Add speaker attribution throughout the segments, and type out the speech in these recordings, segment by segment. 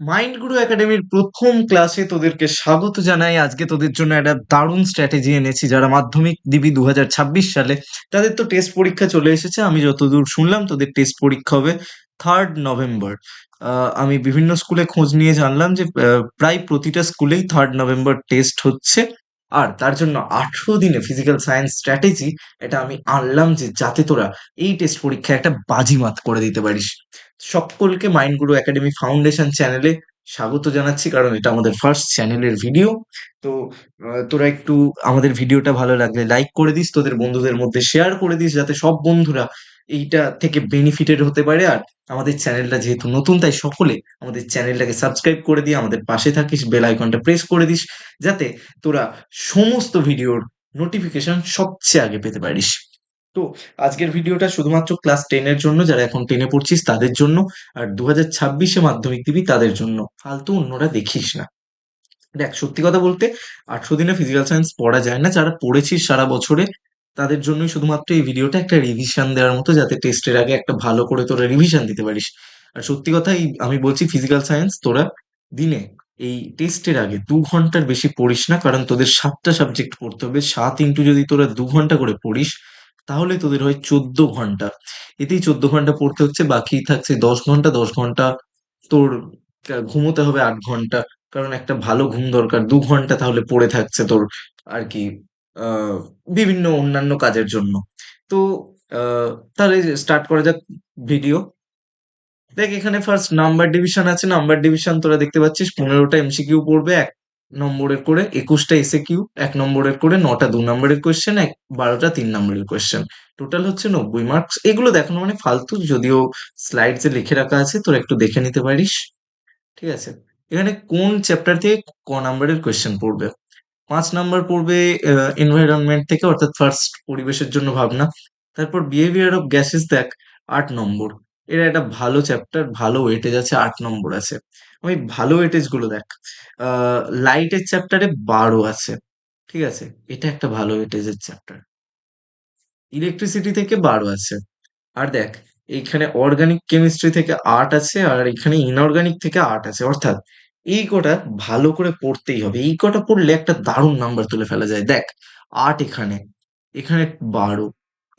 Speaker 1: Mind গুরু একাডেমির প্রথম ক্লাসে তোদেরকে স্বাগত জানাই। আজকে তোদের জন্য একটা দারুণ স্ট্র্যাটেজি এনেছি, যারা মাধ্যমিক দিবি দুহাজার ছাব্বিশ সালে, তাদের তো টেস্ট পরীক্ষা চলে এসেছে। আমি যতদূর শুনলাম, তোদের টেস্ট পরীক্ষা হবে থার্ড নভেম্বর আমি বিভিন্ন স্কুলে খোঁজ নিয়ে জানলাম যে প্রায় প্রতিটা স্কুলেই থার্ড নভেম্বর টেস্ট হচ্ছে। আর তার জন্য আঠেরো দিনে ফিজিক্যাল সায়েন্স স্ট্র্যাটেজি এটা আমি আনলাম যে, যাতে তোরা এই টেস্ট পরীক্ষায় একটা বাজিমাত করে দিতে পারিস। সকলকে মাইন্ড গুরু একাডেমি ফাউন্ডেশন চ্যানেলে স্বাগত জানাচ্ছি, কারণ এটা আমাদের ফার্স্ট চ্যানেলের ভিডিও তো তোরা একটু আমাদের ভিডিওটা ভালো লাগলে লাইক করে দিস, তোদের বন্ধুদের মধ্যে শেয়ার করে দিস, যাতে সব বন্ধুরা এইটা থেকে বেনিফিটেড হতে পারে। আর আমাদের চ্যানেলটা যেহেতু নতুন, তাই সকলে আমাদের চ্যানেলটাকে সাবস্ক্রাইব করে দিয়ে আমাদের পাশে থাকিস বেল আইকনটা প্রেস করে দিস, যাতে তোরা সমস্ত ভিডিওর নোটিফিকেশন সবচেয়ে আগে পেতে পারিস। তো আজকের ভিডিওটা শুধুমাত্র ক্লাস টেনের জন্য, যারা এখন টেনে পড়ছিস তাদের জন্য। আর দু হাজার ছাব্বিশে মাধ্যমিক দিবি তাদের জন্য। ফালতু অন্যরা দেখিস না। দেখ, সত্যি কথা বলতে আঠেরো দিনে ফিজিক্যাল সায়েন্স পড়া যায় না। যারা পড়েছিস সারা বছরে, তাদের জন্যই শুধুমাত্র এই ভিডিওটা একটা রিভিশন দেওয়ার মতো, যাতে টেস্টের আগে একটা ভালো করে তোরা রিভিশন দিতে পারিস। আর সত্যি কথা এই আমি বলছি ফিজিক্যাল সায়েন্স তোরা দিনে এই টেস্টের আগে দু ঘণ্টার বেশি পড়িস না। কারণ তোদের সাতটা সাবজেক্ট পড়তে হবে। সাত ইন্টু যদি তোরা দু ঘণ্টা করে পড়িস তাহলে তোদের হয় চোদ্দ ঘণ্টা। এতেই চোদ্দ ঘণ্টা পড়তে হচ্ছে, বাকি থাকছে দশ ঘণ্টা। দশ ঘণ্টা তোর ঘুমোতে হবে আট ঘণ্টা। কারণ একটা ভালো ঘুম দরকার, দু ঘণ্টা তাহলে পড়ে থাকছে তোর আর কি বিভিন্ন অন্যান্য কাজের জন্য। তো তাহলে স্টার্ট করা যাক ভিডিও দেখ, এখানে ফার্স্ট নাম্বার ডিভিশন আছে। নাম্বার ডিভিশন তোরা দেখতে পাচ্ছিস, পনেরোটা এমসিকিউ পড়বে, এক নম্বরের করে একুশটা এসে কিউ এক নম্বরের করে নটা, দু নম্বরের কোয়েশ্চেন এক বারোটা, তিন নম্বরের কোয়েশ্চেন টোটাল হচ্ছে নব্বই মার্কস এগুলো দেখানো মানে ফালতু, যদিও স্লাইডসে লিখে রাখা আছে, তোরা একটু দেখে নিতে পারিস। ঠিক আছে? এখানে কোন চ্যাপ্টার থেকে ক নম্বরের কোয়েশ্চেন পড়বে? পাঁচ নাম্বার পড়বে এনভায়রনমেন্ট থেকে, অর্থাৎ ফার্স্ট পরিবেশের জন্য ভাবনা। তারপর বিহেভিয়ার অফ গ্যাসেস দেখ, আট নম্বর। এটা একটা ভালো চ্যাপ্টার ভালো ওয়েটেজ আছে, আট নম্বর আছে। আমি ভালো ওয়েটেজগুলো দেখ। লাইটের চ্যাপ্টারে বারো আছে, ঠিক আছে? এটা একটা ভালো ওয়েটেজের চ্যাপ্টার ইলেকট্রিসিটি থেকে বারো আছে। আর দেখ, এইখানে অর্গানিক কেমিস্ট্রি থেকে আট আছে, আর এখানে ইনঅর্গানিক থেকে আট আছে। অর্থাৎ এই কটা ভালো করে পড়তেই হবে। এই কটা পড়লে একটা দারুণ নাম্বার তুলে ফেলা যায়। দেখ, আট এখানে এখানে বারো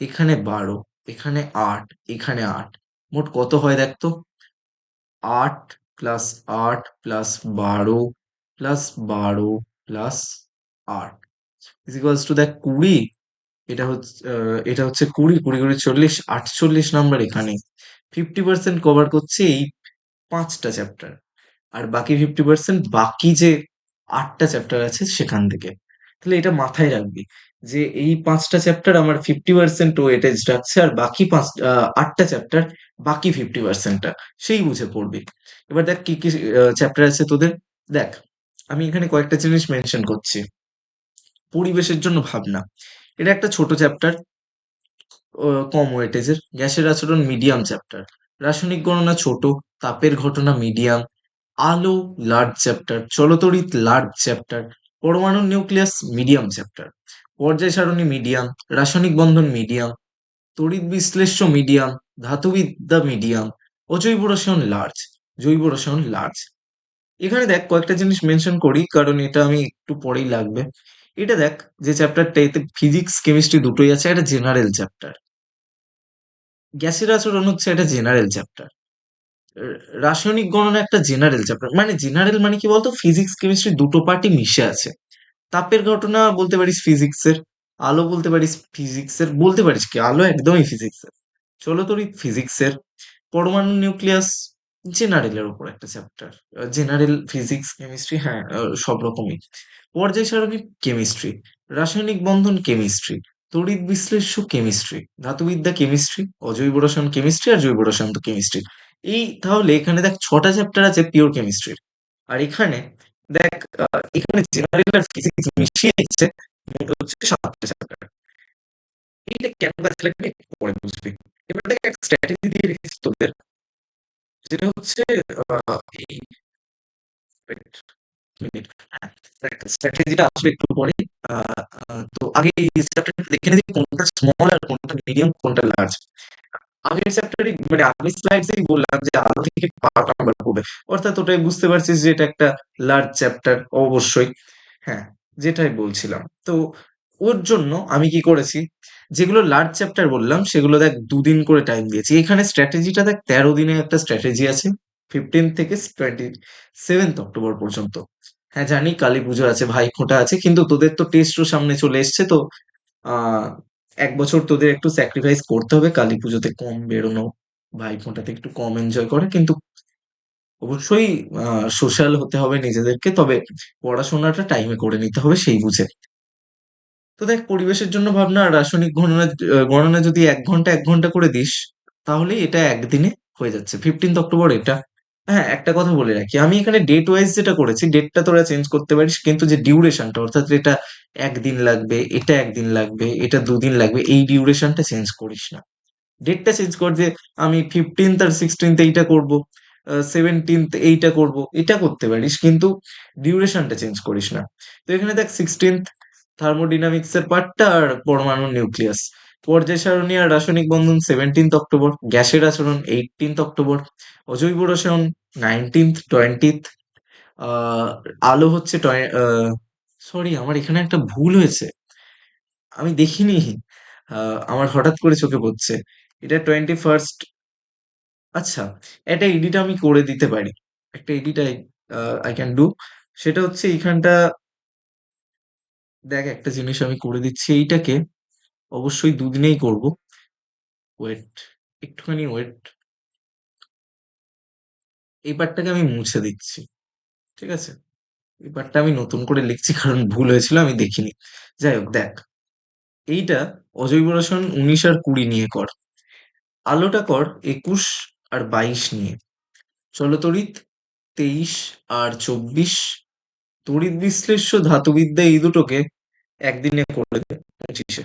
Speaker 1: এখানে বারো, এখানে আট এখানে আট। মোট কত হয় দেখ তো? আট প্লাস আট প্লাস বারো প্লাস বারো প্লাস আট। ইজিক্যালস টু দেখ কুড়ি, এটা হচ্ছে এটা হচ্ছে কুড়ি কুড়ি কুড়ি চল্লিশ, আটচল্লিশ নাম্বার এখানে। ফিফটি পার্সেন্ট কভার করছে এই পাঁচটা চ্যাপ্টার আর বাকি ফিফটি পার্সেন্ট বাকি যে আটটা চ্যাপ্টার আছে সেখান থেকে। তাহলে এটা মাথায় রাখবি। যে এই পাঁচটা চ্যাপ্টার আমার ফিফটি পার্সেন্ট ওয়েটেজ রাখছে আর বাকি পাঁচ আটটা চ্যাপ্টার বাকি ফিফটি পার্সেন্টটা সেই বুঝে পড়বি। এবার দেখ কি কি চ্যাপ্টার আছে তোদের। দেখ, আমি এখানে কয়েকটা জিনিস মেনশন করছি। পরিবেশের জন্য ভাবনা। এটা একটা ছোট চ্যাপ্টার কম ওয়েটেজের গ্যাসের আচরণ মিডিয়াম চ্যাপ্টার রাসায়নিক গণনা ছোট, তাপের ঘটনা মিডিয়াম আলো লার্জ চ্যাপ্টার চলতরিত লার্জ চ্যাপ্টার পরমাণু নিউক্লিয়াস মিডিয়াম চ্যাপ্টার পর্যায় সারণী মিডিয়াম, রাসায়নিক বন্ধন মিডিয়াম, তড়িৎ বিশ্লেষ্য মিডিয়াম, ধাতুবিদ্যা মিডিয়াম, অজৈব রসায়ন লার্জ জৈব রসায়ন লার্জ এখানে দেখ কয়েকটা জিনিস মেনশন করি, কারণ এটা আমি একটু পরেই লাগবে। এটা দেখ যে চ্যাপ্টারটা এতে ফিজিক্স কেমিস্ট্রি দুটোই আছে এটা জেনারেল চ্যাপ্টার গ্যাসের আচরণ হচ্ছে একটা জেনারেল চ্যাপ্টার রাসায়নিক গণনা একটা জেনারেল চ্যাপ্টার মানে জেনারেল মানে কি বলতো? ফিজিক্স কেমিস্ট্রি দুটো পার্টি মিশে আছে। তাপের ঘটনা বলতে পারিস ফিজিক্সের আলো বলতে পারিস ফিজিক্সের বলতে পারিস কি? আলো একদমই ফিজিক্সের চলতরিৎ ফিজিক্সের পরমাণু নিউক্লিয়াস জেনারেলের উপর একটা চ্যাপ্টার জেনারেল ফিজিক্স কেমিস্ট্রি হ্যাঁ সব রকমই। পর্যায় সারণী কেমিস্ট্রি রাসায়নিক বন্ধন কেমিস্ট্রি তড়িৎ বিশ্লেষ্য কেমিস্ট্রি ধাতুবিদ্যা কেমিস্ট্রি অজৈব রসায়ন কেমিস্ট্রি আর জৈব রসায়ন কেমিস্ট্রি এই তাহলে এখানে দেখ ছটা চ্যাপ্টার আছে পিওর কেমিস্ট্রির আর এখানে দেখ এখানে জেনারেল আর ফিজিক্স মিশিয়ে মোট হচ্ছে সাতটা চ্যাপ্টার এইটা কেন কাজে লাগবে পরে বুঝবি। এবার দেখ, এক স্ট্র্যাটেজি দিয়ে রেখেছি তোদের। যেটা হচ্ছে স্ট্র্যাটেজিটা আসবে একটু পরে। তো আগে এই চ্যাপ্টারটা দেখে নিই কোনটা স্মল আর কোনটা মিডিয়াম কোনটা লার্জ আগের চ্যাপ্টারে মানে আগের স্লাইডসেই বললাম যে আলো থেকে পার্ট নাম্বার পড়বে অর্থাৎ ওটাই বুঝতে পারছিস যে এটা একটা লার্জ চ্যাপ্টার অবশ্যই। হ্যাঁ যেটাই বলছিলাম। তো ওর জন্য আমি কি করেছি? যেগুলো লার্জ চ্যাপ্টার বললাম, সেগুলো দেখ দুদিন করে টাইম দিয়েছি। এখানে স্ট্র্যাটেজিটা দেখ, তেরো দিনে একটা স্ট্র্যাটেজি আছে ফিফটিন থেকে টোয়েন্টি সেভেন্থ অক্টোবর পর্যন্ত। হ্যাঁ জানি কালী পুজো আছে, ভাই ফোঁটা আছে, কিন্তু তোদের তো টেস্টও সামনে চলে এসছে, তো এক বছর তোদের একটু স্যাক্রিফাইস করতে হবে, কালী পুজোতে কম বেরোনো, ভাই ফোঁটাতে একটু কম এনজয় করে, কিন্তু অবশ্যই সোশ্যাল হতে হবে নিজেদেরকে, তবে পড়াশোনাটা টাইমে করে নিতে হবে, সেই বুঝে। তো দেখ, পরিবেশের জন্য ভাবনা রাসায়নিক গণনা গণনা যদি এক ঘণ্টা এক ঘণ্টা করে দিস তাহলে এটা একদিনে হয়ে যাচ্ছে। ফিফটিন্থ অক্টোবর এটা। হ্যাঁ একটা কথা বলে রাখি। আমি এখানে ডেট ওয়াইজ যেটা করেছি ডেটটা তোরা চেঞ্জ করতে পারিস, কিন্তু যে ডিউরেশনটা অর্থাৎ এটা একদিন লাগবে, এটা একদিন লাগবে, এটা দুদিন লাগবে, এই ডিউরেশনটা চেঞ্জ করিস না। ডেটটা চেঞ্জ কর যে আমি ফিফটিন্থ আর সিক্সটিন্থ এইটা করব সেভেন্টিন্থ এইটা করব, এটা করতে পারিস, কিন্তু ডিউরেশনটা চেঞ্জ করিস না। তো এখানে দেখ সিক্সটিন্থ থার্মোডিনামিক্স এর পার্টটা আর পরমাণুর নিউক্লিয়াস পর্যায় সারণী আর রাসায়নিক বন্ধন সেভেন্টিন্থ অক্টোবর গ্যাসের আচরণ এইটিন্থ অক্টোবর অজৈব রসায়ন নাইনটিন্থ টোয়েন্টিথ আলো হচ্ছে সরি আমার এখানে একটা ভুল হয়েছে। আমি দেখিনি। আমার হঠাৎ করে চোখে পড়ছে। এটা টোয়েন্টি ফার্স্ট আচ্ছা এটা এডিট আমি করে দিতে পারি। একটা edit I I can do সেটা হচ্ছে এইখানটা, দেখ একটা জিনিস আমি করে দিচ্ছি এইটাকে। অবশ্যই দুদিনেই করব। ওয়েট একটুখানি ওয়েট এই পার্টটাকে আমি মুছে দিচ্ছি, ঠিক আছে? এই পার্টটা আমি নতুন করে লিখছি কারণ ভুল হয়েছিল, আমি দেখিনি। যাই হোক, দেখ। এইটা অজৈব রসায়ন উনিশ আর কুড়ি নিয়ে কর। আলোটা কর একুশ আর বাইশ নিয়ে। চলতরিৎ তেইশ আর চব্বিশ। তড়িৎ বিশ্লেষ্য ধাতুবিদ্যা এই দুটোকে একদিনে করে দে, পঁচিশে।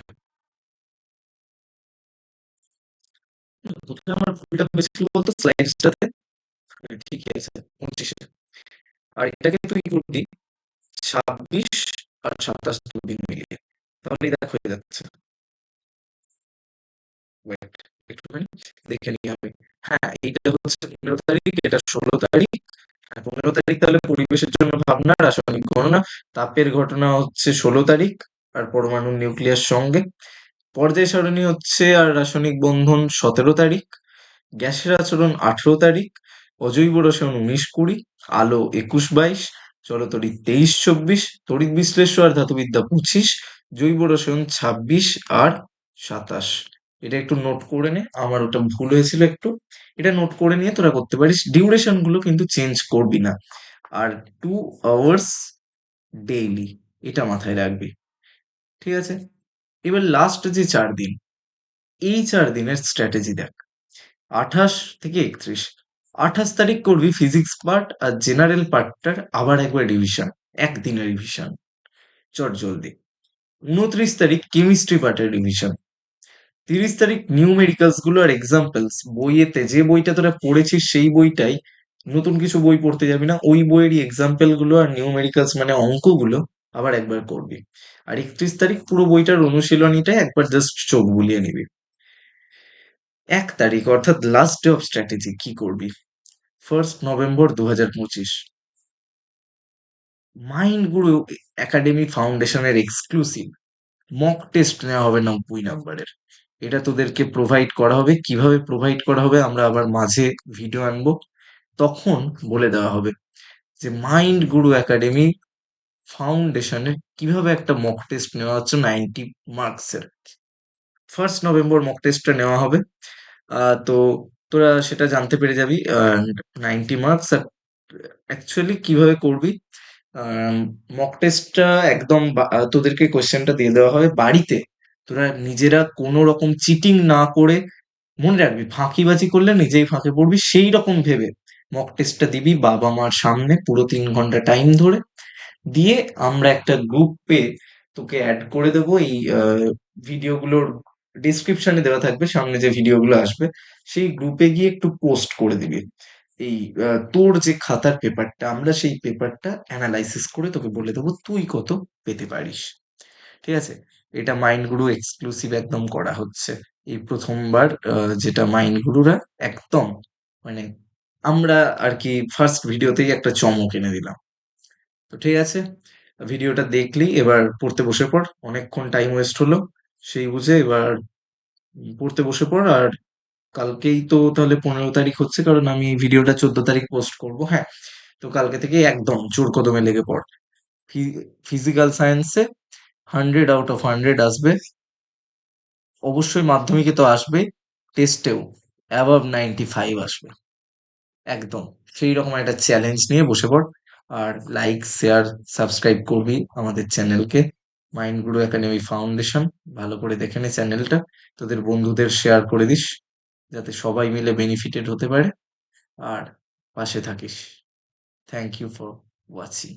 Speaker 1: আমার ভুলটা হয়েছিল বলতো স্লাইডসটাতে ঠিকই আছে, পঁচিশে। আর এটাকে তুই ছাব্বিশ আর সাতাশ দুদিন মিলিয়ে। দেখ হয়ে যাচ্ছে। দেখে নিই আমি। হ্যাঁ এইটা হচ্ছে পনেরো তারিখ, এটা ষোলো তারিখ। হ্যাঁ পনেরো তারিখ তাহলে পরিবেশের জন্য ভাবনা, রাসায়নিক গণনা। তাপের ঘটনা হচ্ছে ষোলো তারিখ আর পরমাণু নিউক্লিয়াস সঙ্গে। পর্যায় সারণী হচ্ছে আর রাসায়নিক বন্ধন সতেরো তারিখ, গ্যাসের আচরণ আঠেরো তারিখ, অজৈব রসায়ন উনিশ কুড়ি, আলো একুশ বাইশ জলতড়িৎ তেইশ চব্বিশ, তড়িৎ বিশ্লেষ্য আর ধাতুবিদ্যা পঁচিশ, জৈব রসায়ন ছাব্বিশ আর সাতাশ। এটা একটু নোট করে নে, আমার ওটা ভুল হয়েছিল একটু। এটা নোট করে নিয়ে তোরা করতে পারিস ডিউরেশনগুলো কিন্তু চেঞ্জ করবি না। আর টু আওয়ার্স ডেইলি এটা মাথায় রাখবি। ঠিক আছে? এবার লাস্ট যে চার দিন, এই চার দিনের স্ট্র্যাটেজি দেখ। আঠাশ থেকে একত্রিশ, আঠাশ তারিখ করবি ফিজিক্স পার্ট আর জেনারেল পার্টটার আবার একবার রিভিশন একদিনের রিভিশন চট জলদি। উনত্রিশ তারিখ কেমিস্ট্রি পার্টের রিভিশন তিরিশ তারিখ নিউ নিউমেরিক্যালসগুলো আর এক্সাম্পলস বইয়েতে যে বইটা তোরা পড়েছিস সেই বইটাই, নতুন কিছু বই পড়তে যাবি না, ওই বইয়েরই এক্সাম্পলগুলো আর নিউমেরিক্যালস মানে অঙ্কগুলো আবার একবার করবি। আর একত্রিশ তারিখ পুরো বইটার অনুশীলনীটাই একবার জাস্ট চোখ বুলিয়ে নিবি। এক তারিখ, অর্থাৎ লাস্ট ডে অফ স্ট্র্যাটেজি কি করবি? ফার্স্ট নভেম্বর দু হাজার পঁচিশ মাইন্ড গুরু একাডেমি ফাউন্ডেশনের এক্সক্লুসিভ মক টেস্ট নেওয়া হবে নব্বই নাম্বারের। এটা তোদেরকে প্রোভাইড করা হবে। কীভাবে প্রোভাইড করা হবে আমরা আবার মাঝে ভিডিও আনব। তখন বলে দেওয়া হবে যে মাইন্ড গুরু একাডেমি ফাউন্ডেশনের কীভাবে একটা মক টেস্ট নেওয়া হচ্ছে নাইনটি মার্কসের ফার্স্ট নভেম্বর মক টেস্টটা নেওয়া হবে। তো তোরা সেটা জানতে পেরে যাবি। নাইনটি মার্কস আর অ্যাকচুয়ালি কীভাবে করবি? মক টেস্টটা একদম তোদেরকে কোয়েশ্চেনটা দিয়ে দেওয়া হবে বাড়িতে। তোরা নিজেরা কোনো রকম চিটিং না করে মনে রাখবি, ফাঁকিবাজি করলে নিজেই ফাঁকে পড়বি, সেই রকম ভেবে মক টেস্টটা দিবি বাবা মার সামনে পুরো তিন ঘণ্টা টাইম ধরে। দিয়ে আমরা একটা গ্রুপ গ্রুপে তোকে অ্যাড করে দেবো। এই ভিডিওগুলোর ডিসক্রিপশনে দেওয়া থাকবে, সামনে যে ভিডিওগুলো আসবে, সেই গ্রুপে গিয়ে একটু পোস্ট করে দিবি। এই তোর যে খাতার পেপারটা আমরা সেই পেপারটা অ্যানালাইসিস করে তোকে বলে দেবো, তুই কত পেতে পারিস। ঠিক আছে? এটা মাইন্ড গুরু এক্সক্লুসিভ একদম করা হচ্ছে। এই প্রথমবার যেটা মাইন্ড গুরুরা একদম মানে আমরা আর কি ফার্স্ট ভিডিওতেই একটা চমক এনে দিলাম। তো ঠিক আছে, ভিডিওটা দেখলি, এবার পড়তে বসে পড়। অনেকক্ষণ টাইম ওয়েস্ট হলো, সেই বুঝে এবার পড়তে বসে পড়। আর কালকেই তো তাহলে পনেরো তারিখ হচ্ছে, কারণ আমি ভিডিওটা চোদ্দ তারিখ পোস্ট করব হ্যাঁ? তো কালকে থেকে একদম জোর কদমে লেগে পড়। ফিজিক্যাল সায়েন্সে হান্ড্রেড আউট অফ হান্ড্রেড আসবে। অবশ্যই মাধ্যমিকে তো আসবে টেস্টেও অ্যাবাভ নাইনটি ফাইভ আসবে। একদম, সেই রকম একটা চ্যালেঞ্জ নিয়ে বসে পড়। আর লাইক শেয়ার সাবস্ক্রাইব করবি আমাদের চ্যানেলকে। মাইন্ড গুরু একাডেমি ফাউন্ডেশন ভালো করে দেখে নে চ্যানেলটা। তোদের বন্ধুদের শেয়ার করে দিস, যাতে সবাই মিলে বেনিফিটেড হতে পারে। আর পাশে থাকিস। Thank you for watching